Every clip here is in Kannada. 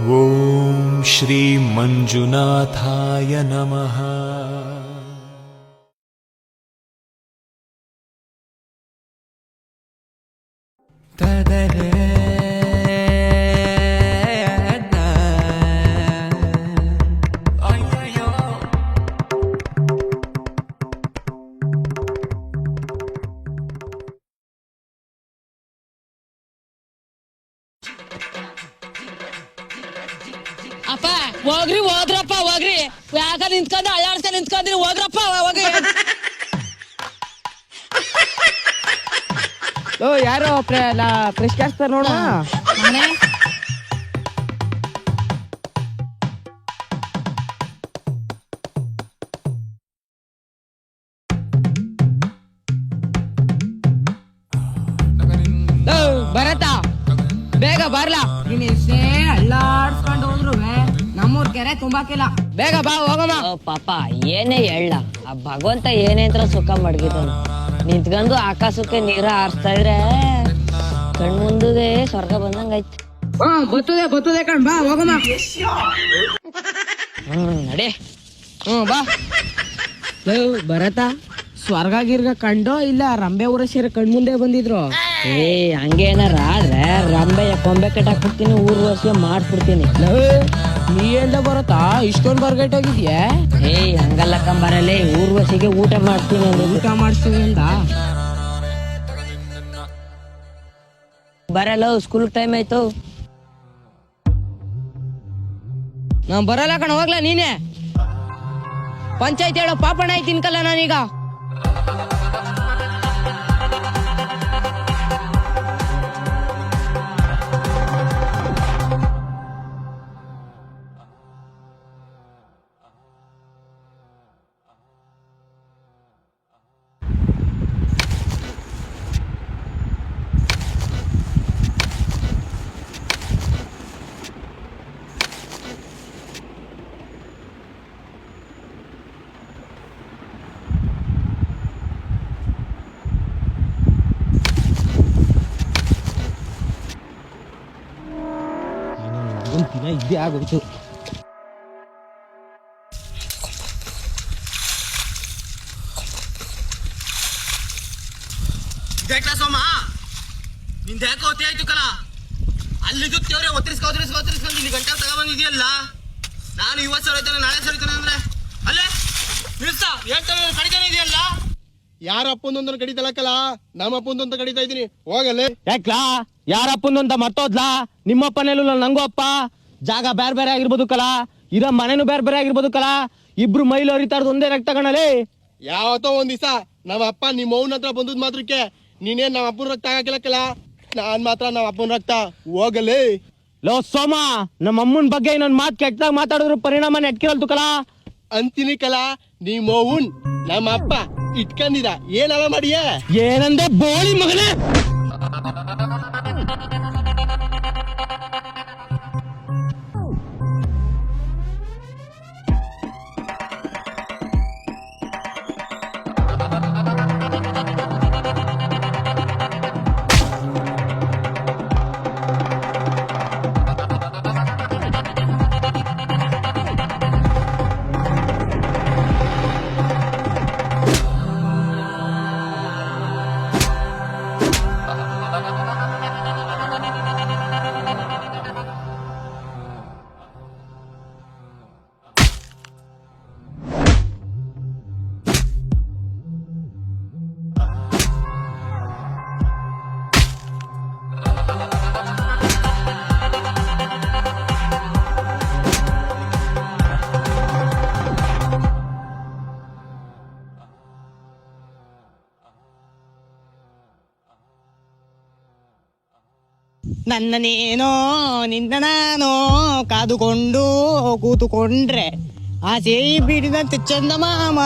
ॐ श्रीमञ्जुनाथाय नमः। ಹೋಗ್ರಿ ಹೋದ್ರಪ್ಪ ಹೋಗ್ರಿ. ಯಾಕ ನಿಂತ್ಕೊಂಡ್ ಅಳ್ಳಾಡ್ಸ ನಿಂತ್ಕೊಂಡ್ರಿ. ಹೋಗ್ರಪ್ಪ ಹೋಗ್ರಿ. ಓ ಯಾರೋ ಫ್ರೆಶ್ ಕಾಸ್ತಾರ ನೋಡ. ಮನೆ? ಬರತ್ತ ಬೇಗ ಬರ್ಲಾ? ಕೆರೆ ತುಂಬಾಕಿಲ್ಲ. ಬೇಗ ಬಾ ಹೋಗಮ್ಮ. ಓ ಪಾಪ ಏನೇ ಹೇಳ. ಆ ಭಗವಂತ ಏನೇ ಅಂತ ಸುಖ ಮಡಗಿದನು ನಿಂತ್ಕೊಂಡು ಆಕಾಶಕ್ಕೆ ನೀರ ಹಾರಿಸ್ತಾ ಇದ್ರೆ ಕಣ್ ಮುಂದೆ ಸ್ವರ್ಗ ಬಂದಂಗಾಯ್ತು. ಹಾ ಗೊತ್ತದೆ ಬರ್ತದೆ ಕಣ್ ಬಾ ಹೋಗಮ್ಮ. ಹ್ಮ್ ನಡಿ. ಹ್ಮ್ ಬಾ. ಲೇ, ಭರತ ಸ್ವರ್ಗ ಗಿರ್ಗ ಕಂಡೋ ಇಲ್ಲ ರಂಬೆ ಊರ ಸೇರಿ ಕಣ್ ಮುಂದೆ ಬಂದಿದ್ರು? ಏ ಹಂಗೇನಾರ ಆದ್ರೆ ರಂಬೆಯ ಕೊಂಬೆ ಕಟ್ಟಾಕ್ ಬಿಡ್ತೀನಿ ಊರ್ ವರ್ಷ ಮಾಡ್ಬಿಡ್ತೀನಿ. ಲೇ, ನೀ ಎಲ್ಲ ಬರತ್ತಾ? ಇಷ್ಟೊಂದು ಬರ್ಗೈಟ್ ಹೋಗಿದ್ಯಾ? ಏ ಹಂಗಲ್ಲ ಕಂಬರಲ್ಲೇ ಊರ್ವಸಿಗೆ ಊಟ ಮಾಡ್ತೀನಿ ಊಟ ಮಾಡಿಸ್ತೀವಿ ಅಂದ ಬರಲ್ಲ ಸ್ಕೂಲ್ ಟೈಮ್ ಆಯ್ತು. ನಾ ಬರಲ್ಲ ಕಣ ಹೋಗ್ಲಾ ನೀನೆ? ಪಂಚಾಯತ್ ಹೇಳೋ ಪಾಪಣ ಆಯ್ತು ತಿನ್ಕಲ್ಲ ನಾನೀಗ. ದಿನ ಇದೇ ಆಗೋಯ್ತು. ಇದ್ಯಾಕ್ಲ ಸೋಮ? ನಿಂದ ಯಾಕೆ ಹೊತ್ತೆ ಆಯ್ತು ಕಲ? ಅಲ್ಲಿದ್ದು ತೇವ್ರೆ ಒತ್ತರಿಸ್ಕೊ ಒತ್ತರಿಸ್ಕೊ ಒತ್ತರಿಸ್ಕೊಂಡು ಇಲ್ಲಿ ಗಂಟೆ ತಗೊಂಬಂದಿದೆಯಲ್ಲ ನಾನು ಇವತ್ತು ಸರಿತಾನೆ, ನಾಳೆ ಸರಿತಾನೆ ಅಂದ್ರೆ? ಅಲ್ಲೇ, ನಿಲ್ಸ. ಹೇಳ್ತಾನೆ ಕಡಿತಾನೆ ಇದೆಯಲ್ಲ? ಯಾರ ಅಪ್ಪಂದೊಂದನ್ನು ಕಡಿತಲಕ್ಕಲ್ಲ ನಮ್ಮ ಅಪ್ಪಂದೊಂದು ಕಡಿತಾ ಇದ್ದೀನಿ. ಹೋಗಲ್ಲೇ. ಯಾಕ್ಲಾ? ಯಾರ ಅಂತ ಮರ್ತೋದ್ಲಾ? ನಿಮ್ಮಪ್ಪನೆಲ್ಲ ನಂಗೂ ಅಪ್ಪ. ಜಾಗ ಬೇರೆ ಬೇರೆ ಆಗಿರ್ಬೋದು ಕಲ ಇರೋ ಮನೆನೂ ಬೇರೆ ಬೇರೆ ಆಗಿರ್ಬೋದು ಕಲ ಇಬ್ರು ಮೈಲು ಹರಿತಾರ್ದು ಒಂದೇ ರಕ್ತ ಕಣಲೇ? ಯಾವತ್ತೋ ಒಂದ್ ದಿವಸ ನಮ್ಮ ಅಪ್ಪ ನಿಮ್ಮ ಅವನ ಹತ್ರ ಬಂದದ್ ಮಾತ್ರಕ್ಕೆ ನೀನೇನ್ ನಮ್ಮ ಅಪ್ಪನ ರಕ್ತ ಹಾಕಿಲಕ್ಕಲ್ಲ ನಾನ್ ಮಾತ್ರ ನಮ್ಮ ಅಪ್ಪನ ರಕ್ತ. ಹೋಗಲೇ ಲೋ ಸೋಮ ನಮ್ಮ ಅಮ್ಮನ ಬಗ್ಗೆ ಇನ್ನೊಂದು ಮಾತು ಕೆಟ್ಟದಾಗ ಮಾತಾಡಿದ್ರು ಪರಿಣಾಮ ನೆಟ್ಕಿರಲ್ತು ಕಲಾ ಅಂತೀನಿ ಕಲಾ ನಿಮ್ಮ ಅವ್ನ್ ನಮ್ಮ ಅಪ್ಪ. ಇಟ್ಕೊಂಡಿದ ಏನಲ್ಲ ಮಾಡಿಯ? ಏನಂದೆ ಬೋಳಿ ಮಗನೇ? ನನ್ನನೇನೋ ನಿನ್ನ ನಾನು ಕಾದುಕೊಂಡು ಕೂತುಕೊಂಡ್ರೆ ಆಸೆ ಬಿಡಿದಂತೆ ಚಂದ ಮಾಮ.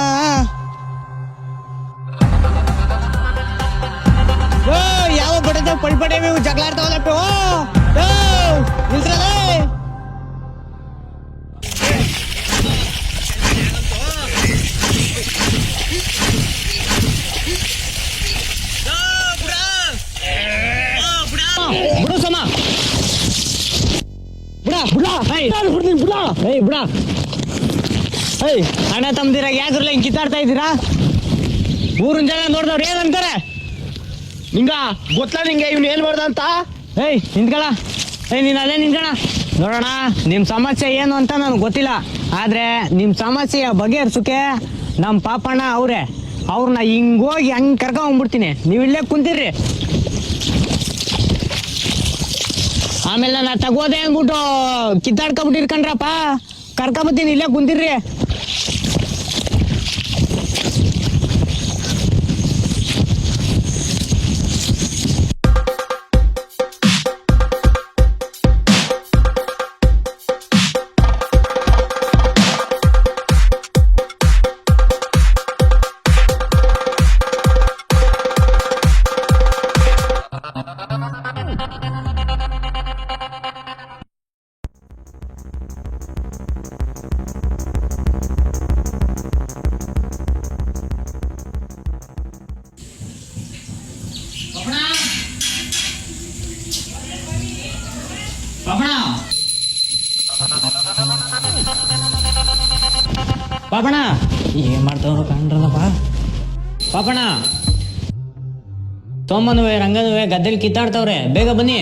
ಓ, ಯಾವ ಬಡದ ಪಡ್ಪಡೆ ನೀವು ಜಗಳ ಆಡ್ತಾವಲ್ಲಪ್ಪ ಓ, ನಿಲ್ಸ್ರಲೇ. ಬಿಡ್ತೀನಿ ಬಿಡ. ಏಯ್ ಬಿಡ. ಏಯ್ ಅಣ್ಣ ತಮ್ಮದಿರ ಯಾಕ್ರಲ್ಲ ಹಿಂಗ್ ಕಿತ್ತಾಡ್ತಾ ಇದ್ದೀರಾ? ಊರಿನ ಜನ ನೋಡಿದವ್ರು ಏನಂತಾರೆ ನಿಂಗ ಗೊತ್ತಲ್ಲ ನಿಂಗೆ ಇವ್ನು ಏನ್ ಮಾಡ್ದ ಅಂತ? ಏಯ್ ನಿಂತ್ಕಳ. ಏಯ್ ನೀನ್ ಅಲ್ಲೇ ನಿಂತ್ಕಣ. ನೋಡೋಣ ನಿಮ್ ಸಮಸ್ಯೆ ಏನು ಅಂತ ನನಗೆ ಗೊತ್ತಿಲ್ಲ. ಆದ್ರೆ ನಿಮ್ ಸಮಸ್ಯೆಯ ಬಗೆಹರಿಸೋಕೆ ನಮ್ ಪಾಪಣ್ಣ ಅವ್ರೆ. ಅವ್ರನ್ನ ಹಿಂಗೋಗಿ ಹಂಗ್ ಕರ್ಕೊಂಡ್ಬಿಡ್ತೀನಿ ನೀವು ಇಲ್ಲೇ ಕುಂತಿರ್ರಿ. ಆಮೇಲೆ ನಾ ತಗೋದೆ ಅಂದ್ಬಿಟ್ಟು ಕಿತ್ತಾಡ್ಕೊಂಬಿಟ್ಟಿರ್ಕಂಡ್ರಪ್ಪ. ಕರ್ಕೊಂಬತ್ತೀನಿ ಇಲ್ಲೇ ಕುಂತಿರ್ರಿ. ಪಾಪಣ ತೋಮನವೇ ರಂಗನುವೆ ಗದ್ದೆಲಿ ಕಿತ್ತಾಡ್ತವ್ರೆ. ಬೇಗ ಬನ್ನಿ.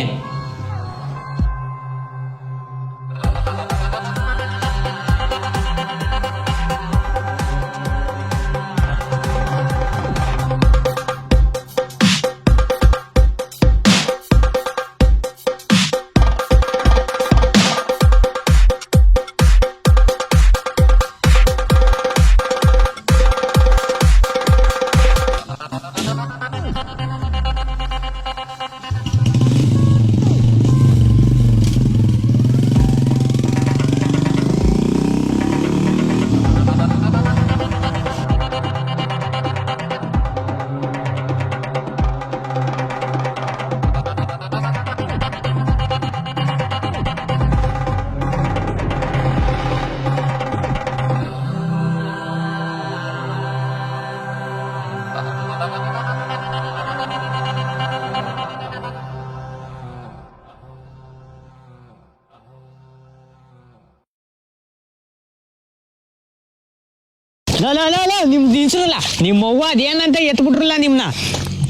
ನಿಮ್ ನಿಲ್ಸ್ರಲ್ಲ ನಿಮ್ಮ ಅವ್ವ ಅದೇನಂತ ಎತ್ಬಿಟ್ರಲ್ಲ ನಿಮ್ನ?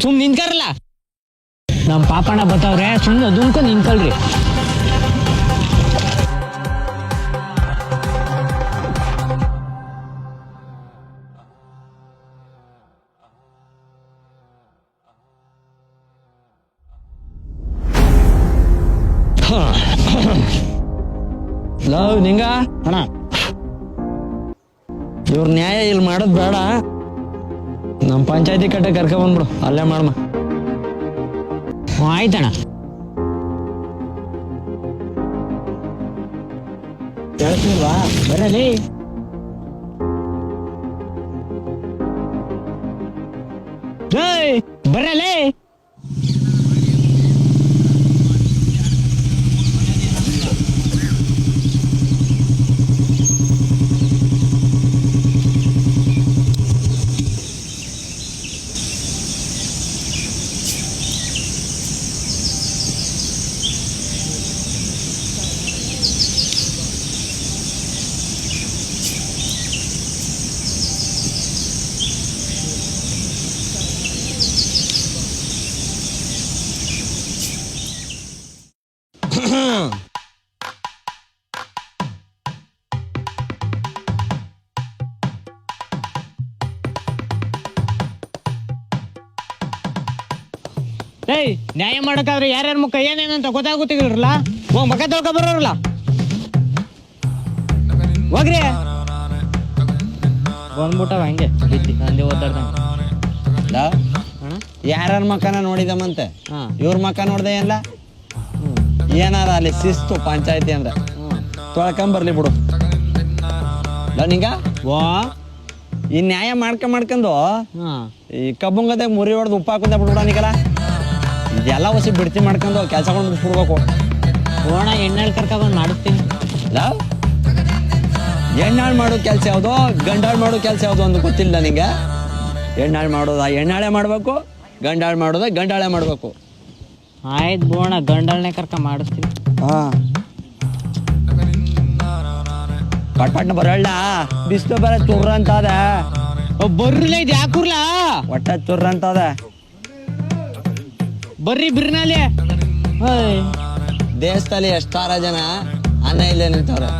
ಸುಮ್ ನಿಂತ್ಕರಲ್ಲ? ನಮ್ ಪಾಪಣ್ಣ ಬತ್ತವ್ರೆ ಸುಮ್ಮನೆ ದುಮ್ಕ ನಿಂತ್ಕೊಳ್ರಿ. ಲವ್ ನಿಂಗ? ಅಣ್ಣ. ಇವ್ರ ನ್ಯಾಯ ಇಲ್ಲಿ ಮಾಡೋದು ಬೇಡ. ನಮ್ಮ ಪಂಚಾಯತಿ ಕಟ್ಟ ಕರ್ಕ ಬಂದ್ಬಿಡು. ಅಲ್ಲೇ ಮಾಡಮ್ಮ ಆಯ್ತಣ್ಣ. ಬರಲೇ. ಬರಲಿ ಬರಲೇ. ಏಯ್ ನ್ಯಾಯ ಮಾಡಕಾದ್ರೆ ಯಾರ್ಯಾರ ಮುಖ ಏನೇನಂತ ಗೊತ್ತಾಗುತ್ತಿರಲ್ಲ ಹೋಗ್ ಮಕ ತೊಳ್ಕೊ ಬರೋರಲ್ಲ ಹೋಗ್ರಿ. ಬಂದ್ಬಿಟ್ಟವ ಹಂಗೆ. ನಂದೇ ಓದಾಡ್ದಂಗೆ ಯಾರ್ಯಾರ ಮಕ್ಕನ ನೋಡಿದಮ್ಮಂತೆ? ಇವ್ರ ಮಕ್ಕ ನೋಡ್ದೆ ಏನ್ಲ? ಏನಾರ ಅಲ್ಲಿ ಶಿಸ್ತು ಪಂಚಾಯತಿ ಅಂದ್ರೆ. ತೊಳ್ಕೊಂಬರ್ಲಿ ಬಿಡು. ನಿಂಗ? ವಾ ಈ ನ್ಯಾಯ ಮಾಡ್ಕೊಂಡ್ ಮಾಡ್ಕೊಂಡು ಈ ಕಬ್ಬುಂಗದಾಗ ಮುರಿ ಹೊಡೆದು ಉಪ್ಪು ಹಾಕೊಂಡ ಬಿಡ್ಬಿಡೋನಿಗಲ್ಲ ಇದೆಲ್ಲ ಹೊಸಿ ಬಿಡ್ತಿ ಮಾಡ್ಕೊಂಡು ಕೆಲಸಗಳು ಮುಗಿಸ್ಬಿಡ್ಬೇಕು ಬೋಣ ಎಣ್ಣೆ ಕರ್ಕ ಬಂದು ಮಾಡಿಸ್ತೀನಿ. ಲವ್ ಎಣ್ಣಾಳು ಮಾಡೋ ಕೆಲಸ ಯಾವುದು? ಗಂಡಾಳು ಮಾಡೋ ಕೆಲಸ ಯಾವುದು ಅಂತ ಗೊತ್ತಿಲ್ಲ ನಿಂಗೆ? ಎಣ್ಣಾಳು ಮಾಡೋದ ಎಣ್ಣಾಳೆ ಮಾಡಬೇಕು ಗಂಡಾಳು ಮಾಡೋದ ಗಂಡಾಳೆ ಮಾಡಬೇಕು. ಆಯ್ತು ಬೋಣ ಗಂಡಾಳನೆ ಕರ್ಕ ಮಾಡಿಸ್ತೀನಿ. ಹಾಂ. ಪಟ್ ಪಟ್ನ ಬರಲ್ಲ. ಬಿಸ್ಲು ಬರ ತುರ್ರ ಅಂತ ಅದ ಬರ್ರಲೇ ಇದು ಯಾಕೂರ್ಲಾ ಒಟ್ಟ ಅಂತ ಅದ ಬರ್ರಿ ಬಿರ್ನಾಲೆ. ದೇಶದಲ್ಲಿ ಎಷ್ಟಾರ ಜನ ಅನ್ನ ಇಲ್ಲೇ ನಿಂತವ್ರೆ?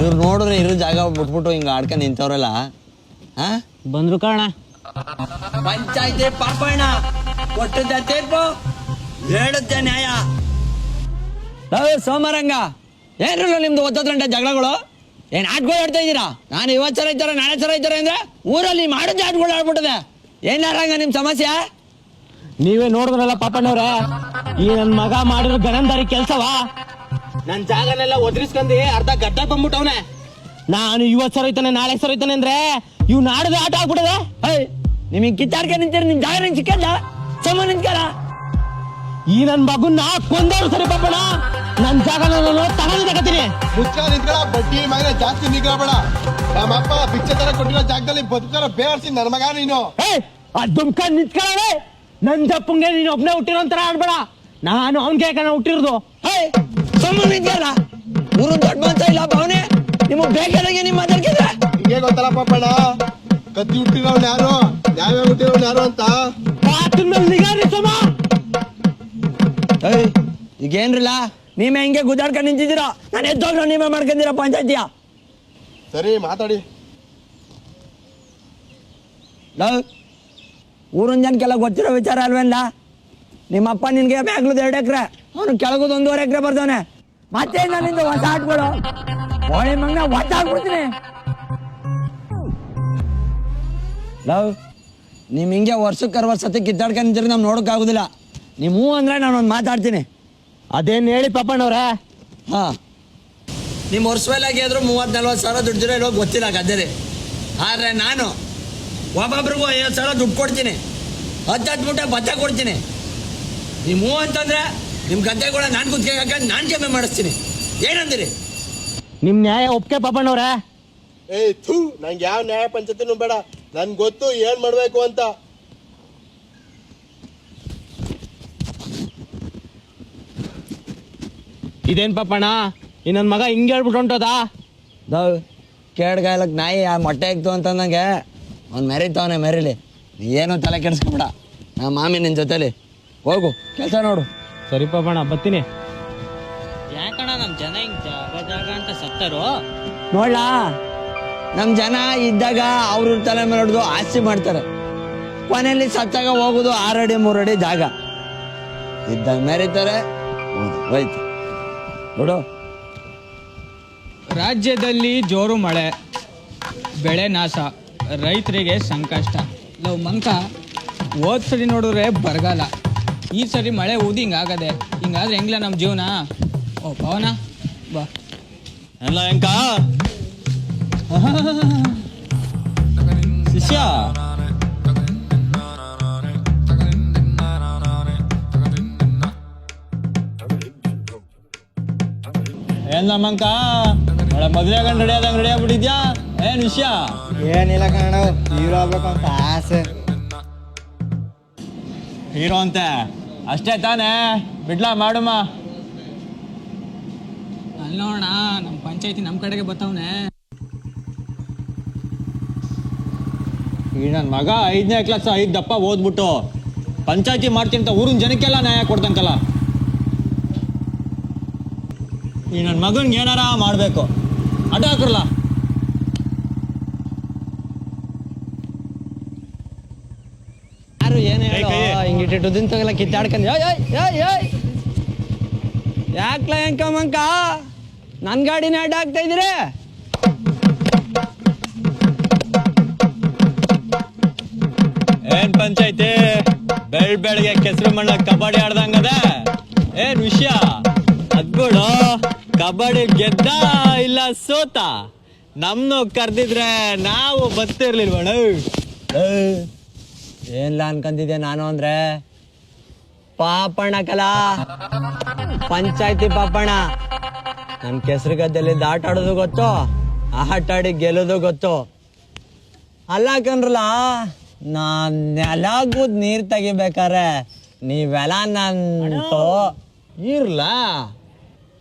ಇವ್ರು ನೋಡಿದ್ರೆ ಇರೋ ಜಾಗ ಬಿಟ್ಬಿಟ್ಟು ಹಿಂಗ ಆಡ್ಕೊಂಡ್ ನಿಂತವ್ರಲ್ಲ. ಹಾ? ಬಂದ್ರು ಕಾರಣ. ಪಂಚಾಯತಿ ಪಾಪಣ್ಣ ಕೊಟ್ಟದ ತೀರ್ಪು ಹೇಳುತ್ತೆ ನ್ಯಾಯ. ನಾವು ಸೋಮರಂಗ. ಏನಿಲ್ಲ ನಿಮ್ದು ಒತ್ತತ್ತು ಜಗಳಗಳು? ಏನ್ ಆಟ್ಗಳು ಆಡ್ತಾ ಇದ್ದೀರಾ? ನಾನು ಇವತ್ತು ಸರ ಇದ್ದಾರೆ ನಾಳೆ ಸರ ಇದ್ದಾರೆ ಅಂದ್ರೆ ಊರಲ್ಲಿ ಮಾಡಿದ್ದೆ ಆಟ್ಗಳು ಆಡ್ಬಿಟ್ಟದೆ ಏನಾರಂಗ ನಿಮ್ ಸಮಸ್ಯೆ? ನೀವೇ ನೋಡಿದ್ರಲ್ಲ ಪಾಪಣ್ಣವ್ರ ಈ ನನ್ ಮಗ ಮಾಡಿರೋ ಗಣಂದಾರಿ ಕೆಲ್ಸವಾ? ನನ್ ಜಾಗನೆಲ್ಲ ಒದರಿಸ್ಕೊಂಡಿ ಅರ್ಧ ಗಡ್ಡ ಬಂದ್ಬಿಟ್ಟವ್ನೆ. ನಾನು ಇವತ್ ಸರ್ ಹೋಯ್ತಾನೆ ನಾಳೆ ಸರ್ ಹೋಯ್ತಾನೆ ಅಂದ್ರೆ ಇವ್ ನಾಡದ ಆಟ ಆಗ್ಬಿಡದೆ? ನಿಮಗೆ ಕಿತ್ತಾಡ್ಕೆ ನಿಂತೀರಿ ನಿಮ್ ಜಾಗ ನಿಂಗೆ ಸಿಕ್ಕಲ್ಲ ಸಮ ನಿಂತ್ಕಲ್ಲ ಈ ನನ್ ಮಗುನ್ನ ಕೊಂದವ್ರು ಸರಿ ಪಾಪಣ ನನ್ ಜಾಗ ನಾನು ತಗೊಂಡು ತಗತೀನಿ. ಮುಚ್ಚ ನಿಂತ್ಕೊಳ ಬಡ್ಡಿ ಮಗನ ಜಾಸ್ತಿ ನಿಗ್ರಬೇಡ ನಮ್ಮಪ್ಪ ಭಿಕ್ಷೆ ತರ ಕೊಟ್ಟಿರೋ ಜಾಗದಲ್ಲಿ ಬದುಕರ ಬೇರ್ಸಿ ನನ್ನ ಮಗ ನೀನು. ಏ ಅದ್ ದುಮ್ಕ ನಿಂತ್ಕೊಳ್ಳೆ ನನ್ ತಪ್ಪಂಗೆ ನೀನು ಒಬ್ನೇ ಹುಟ್ಟಿರೋ ಅಂತರ ಆಡ್ಬೇಡ. ನಾನು ಅವನ್ಗೆ ಕಣ ಹುಟ್ಟಿರೋದು. ಹೇ ಸುಮ್ಮ ನಿಂತ್ಕಲ್ಲ ಊರು ದೊಡ್ಡ ಮಂಚ ಇಲ್ಲ ಭಾವನೆ? ನಿಮಗೆ ಬೇಕಾದಂಗೆ ನಿಮ್ಮ ಮಾತಾಡ್ಕಿದ್ರೆ? ಹಿಂಗೆ ಗೊತ್ತಲ್ಲ ಪಾಪಣ್ಣ ಕತ್ತಿ ಹುಟ್ಟಿರೋನ್ ಯಾರು? ಯಾವ್ಯಾವ ಹುಟ್ಟಿರೋನ್ ಯಾರು ಅಂತ? ಮೇಲೆ ನಿಗಾರಿ ಸಮ ಏಯ್ ಈಗೇನ್ರಿಲ್ಲ? ನೀವೇ ಹಿಂಗೆ ಗುದ್ದಾಡ್ಕೊಂಡು ನಿಂತಿದ್ದೀರಾ? ನಾನು ಎದ್ದೋಗ್ರ ನೀವೇ ಮಾಡ್ಕೊಂಡಿರ ಪಂಚಾಯತಿಯ ಸರಿ ಮಾತಾಡಿ. ಲವ್ ಊರಿನ ಜನಕ್ಕೆಲ್ಲ ಗೊತ್ತಿರೋ ವಿಚಾರ ಅಲ್ವೇನ್ಲ ನಿಮ್ಮಪ್ಪ ನಿನ್ಗೆ ಬ್ಯಾಗ್ಲದ ಎರಡು ಎಕರೆ ಅವನು ಕೆಳಗದ ಒಂದೂವರೆ ಎಕರೆ ಬರ್ದವನೆ. ಮತ್ತೆ ನನ್ನಿಂದ ಹೊಸ ಆಟ್ಗಳು ಹೋಳಿ ಮಂಗ ಹೊಸ ಆಗ್ಬಿಡ್ತೀನಿ ಲವ್ ನಿಮ್ ಹಿಂಗೆ ವರ್ಷಕ್ಕೆ ಅರವತ್ತು ಸತಿ ಕಿತ್ತಾಡ್ಕೊಂಡಿದ್ರೆ ನಾವು ನೋಡೋಕ್ಕಾಗೋದಿಲ್ಲ ನಿಮ್ ಹ್ಞೂ ಅಂದ್ರೆ ನಾನು ಒಂದು ಮಾತಾಡ್ತೀನಿ. ಅದೇನ್ ಹೇಳಿ ಪಾಪಣ್ಣವ್ರೆ? ಹಾ. ನಿಮ್ಮ ವರ್ಷವೆಲ್ಲಾಗಿ ಆದ್ರೂ ಮೂವತ್ತು ನಲ್ವತ್ತು ಸಾವಿರ ದುಡ್ಡಿರೋ ಇಲ್ಲೋ ಗೊತ್ತಿಲ್ಲ ಗದ್ದೆಲಿ. ಆದ್ರೆ ನಾನು ಒಬ್ಬೊಬ್ರಿಗೂ ಐವತ್ತು ಸಾವಿರ ದುಡ್ಡು ಕೊಡ್ತೀನಿ. ಹತ್ತು ಹತ್ತು ಮೂಟೆ ಭತ್ತ ಕೊಡ್ತೀನಿ. ನಿಮ್ಮ ಹೂ ಅಂತಂದ್ರೆ ನಿಮ್ಮ ಗದ್ದೆಗಳ ನಾನು ಕುತ್ಕೊಂಡು ಹಾಕೊಂಡು ನಾನು ಜಮೆ ಮಾಡಿಸ್ತೀನಿ. ಏನಂದಿರಿ? ನಿಮ್ಮ ನ್ಯಾಯ ಒಪ್ಕೆ ಪಾಪಣ್ಣವ್ರೆ. ಏಯ್ ಥೂ ನಂಗೆ ಯಾವ ನ್ಯಾಯ ಪಂಚಾಯತಿನೂ ಬೇಡ. ನನ್ಗೆ ಗೊತ್ತು ಏನು ಮಾಡಬೇಕು ಅಂತ. ಇದೇನ್ ಪಾಪಣ್ಣ? ಈ ಮಗ ಹಿಂಗೆ ಹೇಳ್ಬಿಟ್ಟು ಹೊಂಟೋದಾ ದವ್ ಕೇಡ್ಗಾಯಲಕ್ಕೆ ನಾಯಿ ಆ ಮೊಟ್ಟೆ ಅಂತ ಅಂತಂದಂಗೆ ಅವ್ನು ಮೆರೀತಾವನೆ ಮೆರೀಲಿ. ನೀ ಏನೂ ತಲೆ ಕೆಡಿಸ್ಕೊಬೇಡ. ನಾ ಮಾಮಿ ನಿನ್ನ ಜೊತೆಲಿ. ಹೋಗು ಕೆಲಸ ನೋಡು. ಸರಿ ಪಾಪಣ್ಣ ಬತ್ತೀನಿ ಯಾಕಣ್ಣ ನಮ್ಮ ಜನ ಹಿಂಗ್ ಜಾಗ ಜಾಗ ಅಂತ ಸತ್ತರು? ನೋಡ್ಲಾ? ನಮ್ಮ ಜನ ಇದ್ದಾಗ ಅವ್ರ ತಲೆ ಮೇಲೆ ಹೊಡೆದು ಆಸ್ತಿ ಮಾಡ್ತಾರೆ. ಕೊನೆಯಲ್ಲಿ ಸತ್ತಾಗ ಹೋಗುದು ಆರಡಿ ಮೂರಡಿ ಜಾಗ. ಇದ್ದಾಗ ಮೆರೀತಾರೆ ಹೋದು ಹೋಯ್ತು. ನೋಡು. ರಾಜ್ಯದಲ್ಲಿ ಜೋರು ಮಳೆ ಬೆಳೆ ನಾಶ. ರೈತರಿಗೆ ಸಂಕಷ್ಟ. ನಾವು ಮಂಕ, ಹೋದ ಸರಿ ನೋಡಿದ್ರೆ ಬರಗಾಲ. ಈ ಸರಿ ಮಳೆ ಊದಿ ಹಿಂಗಾಗದೆ ಹಿಂಗಾದ್ರೆ ಹೆಂಗ್ಲ ನಮ್ಮ ಜೀವನ? ಓ, ಪವನ, ಬಾ. ಶಿಷ್ಯ. ಎಲ್ಲ ಮಂಕ? ಮಳೆ ಮದ್ವೆ ಗಂಡ್ ರೆಡಿ ಆದಂಗ್ ರೆಡಿ ಏನ್ ವಿಷಯ? ಏನಿಲ್ಲ ಕಣ ಹೀರೋ ಆಗ್ಬೇಕು ಅಂತ ಆಸೆ. ಹೀರೋ ಅಂತೆ? ಅಷ್ಟೇ ತಾನೇ? ಬಿಡ್ಲಾ ಮಾಡುಮ. ಅಲ್ಲೋಣ ನಮ್ಮ ಪಂಚಾಯತಿ ನಮ್ಮ ಕಡೆಗೆ ಬತ್ತವನೆ. ಈ ನನ್ನ ಮಗ ಐದನೇ ಕ್ಲಾಸ್ ಐದು ದಪ್ಪ ಓದ್ಬಿಟ್ಟು ಪಂಚಾಯತಿ ಮಾಡ್ತೀನಿ ಅಂತ ಊರಿನ ಜನಕ್ಕೆಲ್ಲ ನ್ಯಾಯ ಕೊಡ್ತಂತಲ್ಲ. ಈ ನನ್ನ ಮಗನ್ಗೆ ಏನಾರ ಮಾಡಬೇಕು. ಅಡ್ಡ ಹಾಕ್ರಲ್ಲ ಯಾರು ಏನು ಹಿಂಗಿಟ್ಟು ದಿನ ಕಿತ್ತಾಡ್ಕೊಂಡು ಯಾಕ್ಲ ಹೆಂಕಮ್ಮಂಕ ಮಂಕ? ನನ್ನ ಗಾಡಿನ ಅಡ್ಡ ಆಗ್ತಾ ಇದ್ದೀರಿ? ಏನ್ ಪಂಚಾಯ್ತಿ? ಬೆಳ್ ಬೆಳಗ್ಗೆ ಕೆಸರು ಮಣ್ಣ ಕಬಡ್ಡಿ ಆಡ್ದಂಗದ? ಏನ್ ವಿಷಯ? ಅದ್ಬಿಡು, ಕಬಡ್ಡಿ ಗೆದ್ದ ಇಲ್ಲ ಸೋತ? ನಮ್ನು ಕರ್ದಿದ್ರೆ ನಾವು ಬರ್ತಿರ್ಲಿಲ್ವಣ ಏನ್ಲ ಅನ್ಕಂತಿದ್ದೆ ನಾನು ಅಂದ್ರೆ? ಪಾಪಣ್ಣ ಕಲ. ಪಂಚಾಯತಿ ಪಾಪಣ್ಣ. ನಮ್ ಕೆಸರು ಗದ್ದೆಲ್ಲಿ ದಾಟ ಆಡೋದು ಗೊತ್ತು? ಆಟ ಆಡಿ ಗೆಲ್ಲೋದು ಗೊತ್ತು? ಅಲ್ಲ ಕಣ್ರಲ್ಲ ನಾನ್ ನೆಲಗೂದ್ ನೀರ್ ತೆಗಿಬೇಕಾರೆ ನೀವೆಲ್ಲ ನನ್ ತೋ ಇರ್ಲ?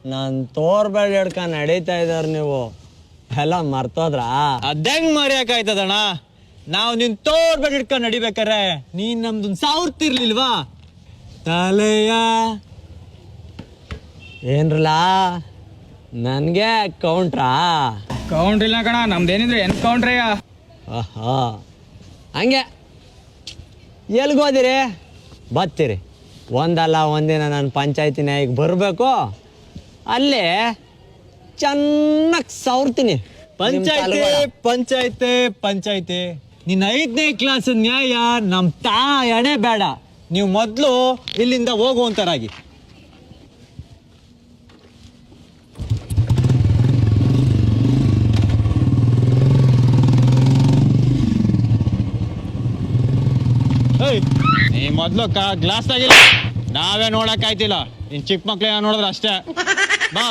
ನನ್ ತೋರ್ಬೇಡ ಹಿಡ್ಕೊಂಡ್ ನಡೀತಾ ಇದಾರ ನೀವು. ಎಲ್ಲ ಮರ್ತೋದ್ರ? ಅದಂಗ್ ಮರ್ಯಾಕಾಯ್ತದಣ್ಣ ನಾವು ನಿನ್ ತೋರ್ ಬೆಡ್ ಹಿಡ್ಕೊಂಡ್ ನಡಿಬೇಕಾರೆ ನೀನ್ ನಮ್ದೊಂದ್ ಸಾವ್ರ್ತಿರ್ಲಿಲ್ವಾ ತಲೆಯ. ಏನ್ರಲ್ಲ ನನ್ಗೆ ಕೌಂಟ್ರಾ ಕೌಂಟ್ರ್ ಇಲ್ಲ ಕಣ ನಮ್ದೇನಿದ್ರೆ ಎನ್ ಕೌಂಟ್ರಯ್ಯ ಆಹಾ. ಹಂಗೆ. ಎಲ್ಗೋದಿರಿ ಬರ್ತೀರಿ ಒಂದಲ್ಲ ಒಂದಿನ ನಾನು ಪಂಚಾಯತಿ ನ್ಯಾಯಕ್ಕೆ ಬರಬೇಕು. ಅಲ್ಲಿ ಚೆನ್ನಾಗಿ ಸವರ್ತೀನಿ. ಪಂಚಾಯತಿ ಪಂಚಾಯತಿ ಪಂಚಾಯ್ತಿ. ನಿನ್ನ ಐದನೇ ಕ್ಲಾಸ್ ನ್ಯಾಯ ನಮ್ ತಾಯಣೆ ಬೇಡ. ನೀವು ಮೊದಲು ಇಲ್ಲಿಂದ ಹೋಗುವಂತರಾಗಿ. ನೀ ಮೊದ್ಲು ಗ್ಲಾಸ್ ಆಗಿಲ್ಲ ನಾವೇ ನೋಡಕ್ ಆಯ್ತಿಲ್ಲ ನಿನ್ ಚಿಕ್ಕ ಮಕ್ಳೇನ ನೋಡಿದ್ರೆ ಅಷ್ಟೇ. ಬಾ.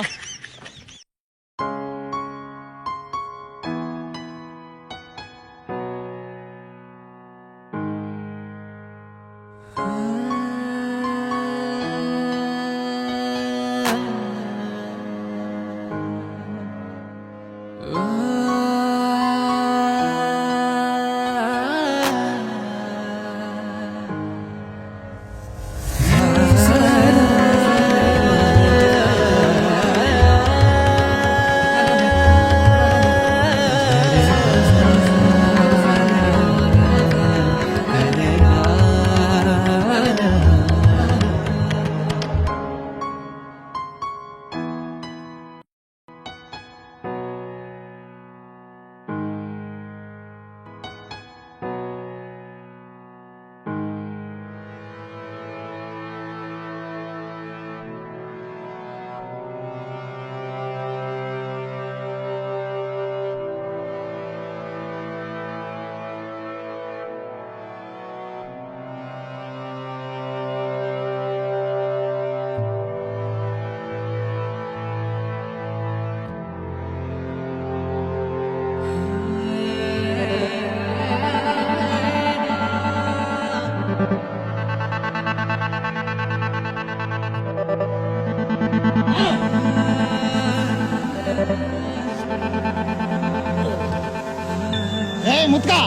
ಏ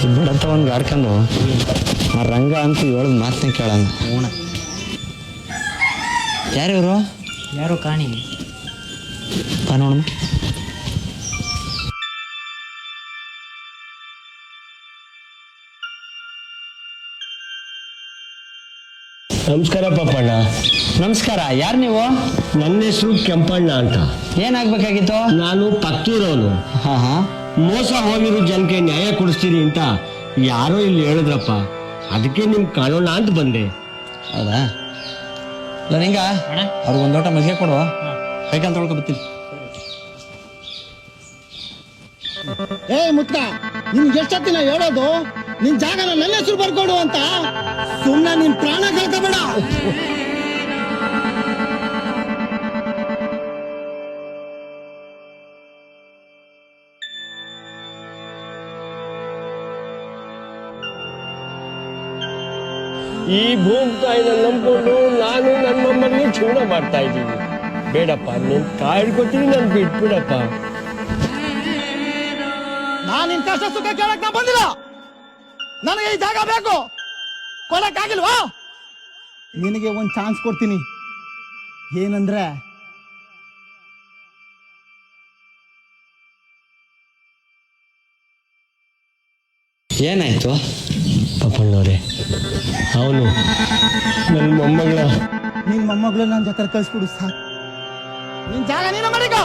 ಮುತ್ಕ ಬಿಡತ್ತ ಒಂದು ಆಡ್ಕೊಂಡು ಆ ರಂಗ ಅಂತ ಹೇಳದ್ ಮಾತನ್ನ ಕೇಳಲ್ಲ ಯಾರು ಇವರು ಯಾರು ಕಾಣಿ. ನೋಡ. ನಮಸ್ಕಾರ ಪಾಪಣ್ಣ ನಮಸ್ಕಾರ ಯಾರು ನೀವು? ನನ್ನ ಹೆಸರು ಕೆಂಪಣ್ಣ ಅಂತ. ಏನಾಗ್ಬೇಕಾಗಿತ್ತು? ನಾನು ಪಕ್ಕಿರೋನು. ಹಾ ಹಾ. ಮೋಸ ಹೋಗಿರೋ ಜನಕ್ಕೆ ನ್ಯಾಯ ಕೊಡಿಸ್ತೀನಿ ಅಂತ ಯಾರೋ ಇಲ್ಲಿ ಹೇಳಿದ್ರಪ್ಪ. ಅದಕ್ಕೆ ನಿಮ್ ಕಾಣೋಣ ಅಂತ ಬಂದೆ. ಹೌದಾ? ಇಲ್ಲ ನಿಂಗ? ಅವ್ರಿಗೆ ಒಂದೋಟ ಲೋಟ ಮಜ್ಜಿಗೆ ಕೊಡು ಕೈಕಾಲು ತೊಳ್ಕೊ ಬರ್ತೀನಿ. ಏ ಮುತ್ತ ನಿಮ್ಗೆ ಎಷ್ಟೊತ್ತಿನ ಹೇಳೋದು? ನಿನ್ ಜಾಗನ ನನ್ನ ಹೆಸರು ಬರ್ಕೊಡು ಅಂತ. ಸುಮ್ನೆ ನಿನ್ ಪ್ರಾಣ ಕಳ್ಕೊಬೇಡ. ಈ ಭೂಮಿ ತಾಯಿನ ನಂಬಿಕೊಂಡು ನಾನು ನನ್ನ ಜೀವನ ಮಾಡ್ತಾ ಇದ್ದೀನಿ. ಬೇಡಪ್ಪ ನೀನ್ ಕಾಯ್ಕೊತೀನಿ ನನ್ ಬಿಟ್ಬಿಡಪ್ಪ ನಾನು ನಿನ್ ಕಷ್ಟ ಸುಖ ಕೇಳಕ್ ನಾ ಬಂದಿಲ್ಲ. ನನಗೆ ಈ ಜಾಗ ಬೇಕು. ಕೊಡಕ್ ಆಗಿಲ್ವಾ ನಿನಗೆ ಒಂದು ಚಾನ್ಸ್ ಕೊಡ್ತೀನಿ. ಏನಂದ್ರೆ ಏನಾಯ್ತು? ಪಪ್ಪಣ್ಣವ್ರೆ ಅವನು ನನ್ನ ಮೊಮ್ಮಗಳ ನಿನ್ ಮೊಮ್ಮಗಳು ನನ್ನ ಜೊತೆ ಕಳ್ಸ್ಬಿಡು ಸಾಕು. ನಿನ್ ಜಾಗ ನೀನ ಮಾಡಿಕೋ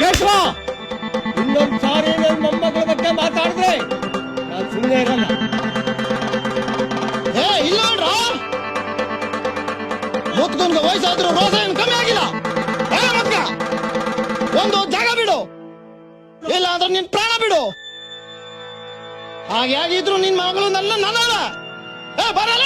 ಕೇಶವ ಇನ್ನೊಂದ್ ಸಾರಿ ನನ್ನ ಮೊಮ್ಮಗಳ ಬಗ್ಗೆ ಮಾತಾಡಿದ್ರೆ ನಾನು ಇರಲ್ಲ ಏ, ಇಲ್ಲ ನೋಡ್ರ ಮುತ್ಕೊಂಡ್ಗೆ ವಯಸ್ಸಾದ್ರೂ ರೋಸ ಏನು ಕಮ್ಮಿ ಆಗಿಲ್ಲ. ಒಂದು ಜಾಗ ಬಿಡು. ಇಲ್ಲ ಅಂದ್ರೆ ನಿನ್ ಪ್ರಾಣ ಬಿಡು. ಹಾಗೆ ಆಗಿದ್ರು ನಿನ್ ಮಗಳು ನನ್ನ ನನ್ನ ಏ ಬರಲ್ಲ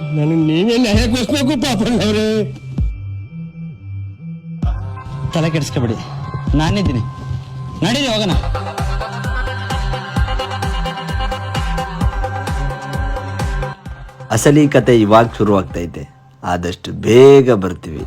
ನನಗೆ ನೀವೇ ನ್ಯಾಯ ಕೊಡಿಸ್ಬೇಕು ಪಾಪಣ್ಣವ್ರೆ ತಲೆ ಕೆಡಿಸ್ಕೊಬೇಡಿ. ನಾನಿದ್ದೀನಿ. ನಡೀರಿ ಹೋಗೋಣ. ಅಸಲಿ ಕತೆ ಇವಾಗ ಶುರು ಆಗ್ತೈತೆ ಆದಷ್ಟು ಬೇಗ ಬರ್ತೀವಿ.